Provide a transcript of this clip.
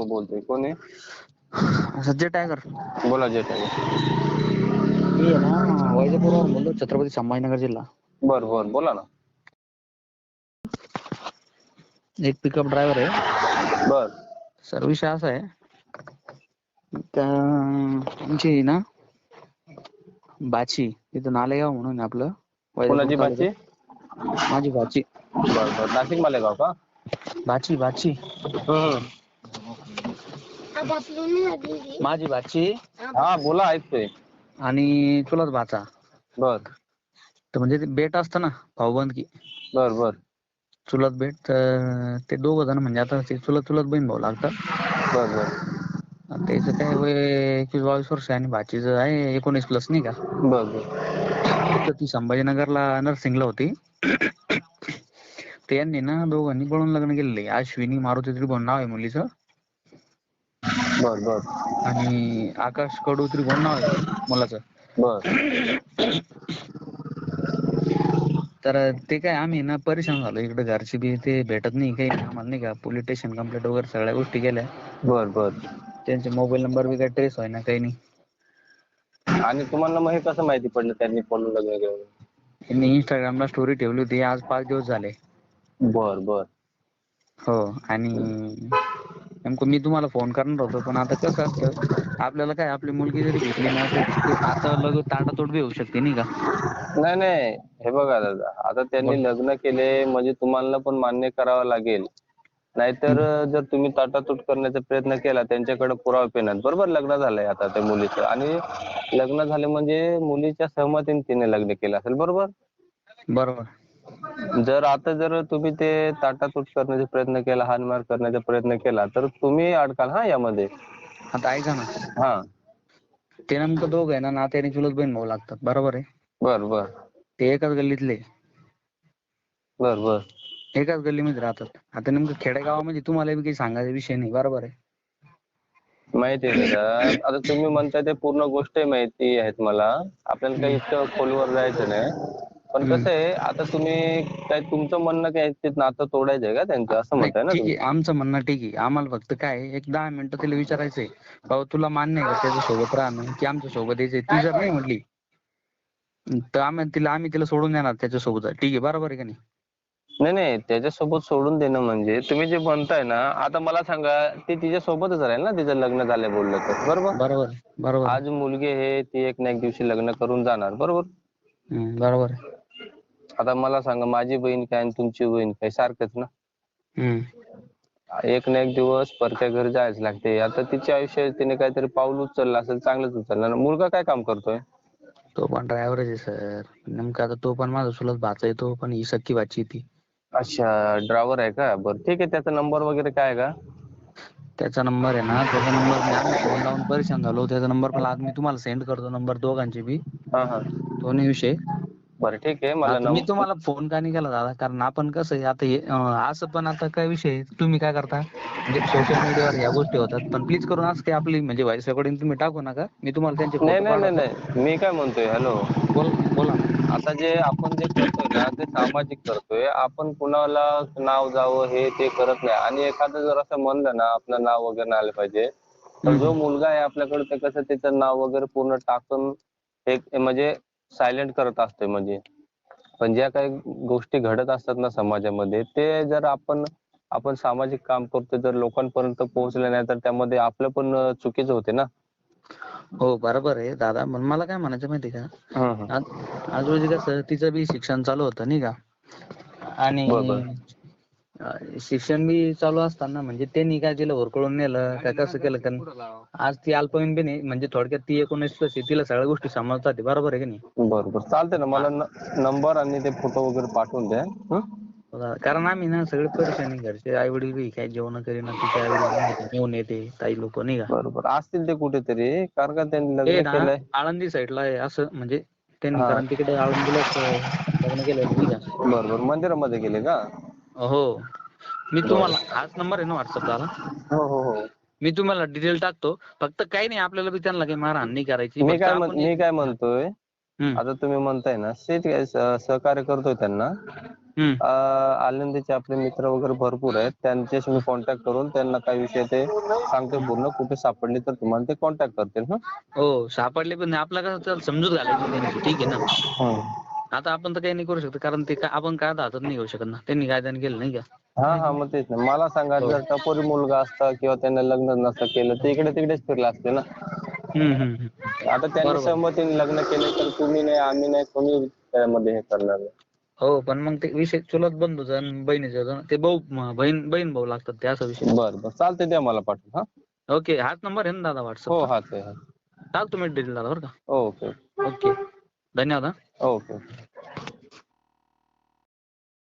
हो बोलतोय कोण आहे? सज्जय टायगर. बोला जे काय मी आहे ना वैजापूरवरून बोलतो छत्रपती संभाजीनगर जिल्हा. बर बर बोला ना. एक पिकअप ड्रायव्हर आहे. बर. सर विषय असा आहे. त्या तुमची ना बाची इथं नालेगाव म्हणून आहे आपलं. कोणाची बाची? तालुक्यात. माझी बाची. बर बर. नाशिक मालेगाव का? बाची बाची. हम्म. माझी बाची हा बोला ऐकतोय. आणि चुलत भाचा. बर. तर म्हणजे ते बेट असतं ना भाऊबंदकी बर बर. चुलत बेट तर ते दोघ जण म्हणजे आता ते चुलत चुलत बहीण भाऊ लागतात. बर बर. आणि त्याचं काय वय एकवीस बावीस वर्ष आहे आणि भाचीचं आहे एकोणीस प्लस नाही का? बर बर. तर ती संभाजीनगरला नर्सिंगला होती. तर यांनी ना दोघांनी पळून लग्न केलेलं आहे. अश्विनी मारुती त्रिभुवन नाव आहे मुलीचं. बर बर. आणि आकाश कडू त्रिभुवन नाव आहे? मुलाचं. बर. तर ते काय आम्ही ना परेशान झालो. इकडे घरची बी ते भेटत नाही काही आम्हाला नाही का पोलीस स्टेशन कंप्लेंट वगैरे सगळ्या गोष्टी केल्या. बर बर. त्यांचे मोबाईल नंबर बी काही ट्रेस ना काही नाही. आणि तुम्हाला मग हे कसं माहिती पडलं? त्यांनी पळून लग्न केलं त्यांनी इंस्टाग्रामला स्टोरी ठेवली होती. आज पाच दिवस झाले. बर बर. हो आणि नेमकं मी तुम्हाला फोन करणार होतो पण आता कसं असतं आपल्याला काय आपली मुलगी जरी भेटली ना तर आता लगेच ताटातोड बी होऊ शकते नाही का? नाही नाही. हे बघा दादा आता त्यांनी लग्न केले म्हणजे तुम्हाला पण मान्य करावं लागेल. नाहीतर जर तुम्ही ताटातूट करण्याचा प्रयत्न केला त्यांच्याकडे पुरावे आहेत बरोबर लग्न झालंय आता त्या मुलीचं. आणि लग्न झाले म्हणजे मुलीच्या सहमतीने तिने लग्न केलं असेल बरोबर? बरोबर. जर आता जर तुम्ही ते ताटातूट करण्याचा प्रयत्न केला हानमार करण्याचा प्रयत्न केला तर तुम्ही अडकाल हा यामध्ये? आता ऐका ना. हा. ते नेमकं दोघं आहे ना नात्याने चुलत बहीण भाऊ लागतात बरोबर आहे? बर बर. ते एकाच गल्लीतले. बर बर. एकाच गल्लीमध्ये राहतात. आता नेमकं खेडेगावामध्ये तुम्हाला बी काही सांगायचा विषय नाही बरोबर आहे? माहिती आहे दादा आता तुम्ही म्हणताय ते पूर्ण गोष्ट माहिती आहेत मला. आपल्याला काही इतकं खोलवर जायचं नाही. पण कसं आहे आता तुम्ही काय तुमचं म्हणणं काय ते नातं तोडायचं आहे का त्यांचं? असं म्हणताय ना ठीक तुम्ही. आहे आमचं म्हणणं ठीक आहे. आम्हाला फक्त काय आहे, एक दहा मिनिटं तिला विचारायचंय. बाबा तुला मान्य आहे का त्याच्या सोबत राहणं? की आमच्यासोबत यायचंय? ती जर नाही म्हटली तर आम्ही तिला आम्ही तिला सोडून देणार त्याच्या सोबत. ठीक आहे बरोबर आहे का नाही? नाही नाही त्याच्यासोबत सोडून देणं म्हणजे तुम्ही जे म्हणताय ना आता मला सांगा ते तिच्या सोबतच राहील ना तिचं लग्न झालंय बोललं तर बरोबर? बरोबर बरोबर. आज मुलगी आहे ती एक ना एक दिवशी लग्न करून जाणार बरोबर? हम्म, बरोबर आहे. आता मला सांगा माझी बहीण काय आणि तुमची बहीण काय सारखंच ना. एक ना एक दिवस परत्या घरी जायच लागते. आता तिच्या आयुष्यात तिने काहीतरी पाऊल उचललं असेल चांगलंच उचललं. ना मुलगा काय काम करतोय? तो पण ड्रायव्हरच आहे सर नेमका आता तो पण माझा चुलत भाचा आहे तो पण ही सख्खी भाची ती. अच्छा ड्रायव्हर आहे का? बरं ठीक आहे. त्याचा नंबर वगैरे काय आहे का? त्याचा नंबर आहे ना त्याचा नंबर मी फोन लावून परेशान झालो. त्याचा नंबर पण आज मी तुम्हाला सेंड करतो नंबर दोघांचे बी. हा हा. तो नाही विषय. बरं ठीक आहे. मला आता मी तुम्हाला फोन का नाही केला दादा? कारण आपण कसं आहे आता हे, अं, असं पण आता काय विषय आहे, तुम्ही काय करता? म्हणजे सोशल मीडियावर या गोष्टी होतात पण प्लीज करून असं काही आपली म्हणजे व्हॉइस रेकॉर्डिंग तुम्ही टाकू नका. मी तुम्हाला त्यांचे नाही नाही नाही नाही. मी काय म्हणतोय हॅलो बोला बोला. ना आता जे आपण जे करतोय ना ते सामाजिक करतोय. आपण कुणाला नाव जावं हे ते करत नाही. आणि एखादं जर असं म्हणलं ना आपलं नाव वगैरे आलं पाहिजे तर जो मुलगा आहे आपल्याकडे ते कसं त्याचं नाव वगैरे पूर्ण टाकून एक म्हणजे सायलेंट करत असतोय म्हणजे. पण ज्या काही गोष्टी घडत असतात ना समाजामध्ये ते जर आपण आपण सामाजिक काम करतोय जर लोकांपर्यंत पोहोचले नाही तर त्यामध्ये आपलं पण चुकीचं होते ना. हो बरोबर आहे. दादा पण मला काय म्हणायचं माहिती का. आज रोजी कसं तिचं बी शिक्षण चालू होतं नाही का? आणि शिक्षण बी चालू असताना म्हणजे त्यांनी काय तिला होरकळून नेलं काय कसं केलं कारण आज ती अल्पवयीन बी नाही म्हणजे थोडक्यात ती एकोणीस आहे तिला सगळ्या गोष्टी समजतात बरोबर आहे की नाही? बरं बरं चालतंय ना मला नंबर आणि ते फोटो वगैरे पाठवून द्या. हं? कारण आम्ही ना सगळे परेशानी घरचे आई वडील बी काय जेवण करीना तिचे आई वडील घेऊन येते ताई लोक नाही का? बरं बरं असतील ते कुठेतरी कारण का त्यांनी ते लग्न ना केलंय? आळंदी साईडला आहे असं म्हणजे त्यांनी हा. कारण तिकडे आळंदीलाच अं, लग्न केलेलं नाही का? बरं बरं मंदिरामध्ये गेले का? हो. मी तुम्हाला हाच नंबर आहे ना व्हॉट्सअपला हो हो हो. मी तुम्हाला डिटेल टाकतो. फक्त काही नाही आपल्याला बी त्यांना काही मारहाण नाही करायची. मी फक्त काय आपण म्हण- मी काय म्हणतोय हम्म, आता तुम्ही म्हणताय ना शेत सहकार्य करतोय त्यांना. हम्म. अं, आनंदीचे आपले मित्र वगैरे भरपूर आहेत. त्यांच्याशी मी कॉन्टॅक्ट करून त्यांना काय विषय ते सांगतो पूर्ण. कुठे सापडले तर तुम्हाला ते कॉन्टॅक्ट करतील हं? हो सापडले पण नाही. आपला कसं त्याला समजूत घालायची त्यांची. ठीक आहे ना. आता आपण तर काही नाही करू शकत कारण ते काय आपण काय हातात नाही घेऊ शकत ना. त्यांनी कायद्याने केलं नाही का? हा हा मग तेच ना. मला सांगा जर टपोरी मुलगा असता किंवा त्याने लग्न नसतं केलं तर इकडे तिकडेच फिरला असते ना? हम्म, हम्म, हम्म. आता त्यांनी. सहमतीने लग्न केले तर तुम्ही नाही आम्ही नाही कोणी त्यामध्ये हे करणार नाही. हो पण मग ते विषय चुलत बंधूचा आणि बहिणीचा होता. ते भाऊ म- बहीण बहीण भाऊ लागतात ते असा विषय. बर बर. चालते द्या मला पाठवून हा. ओके हाच नंबर आहे ना दादा हो व्हॉट्सअप हाच आहे हा. टाकतो मी डिटेल दादा बरं का? ओके. ओके. धन्यवाद हा. ओके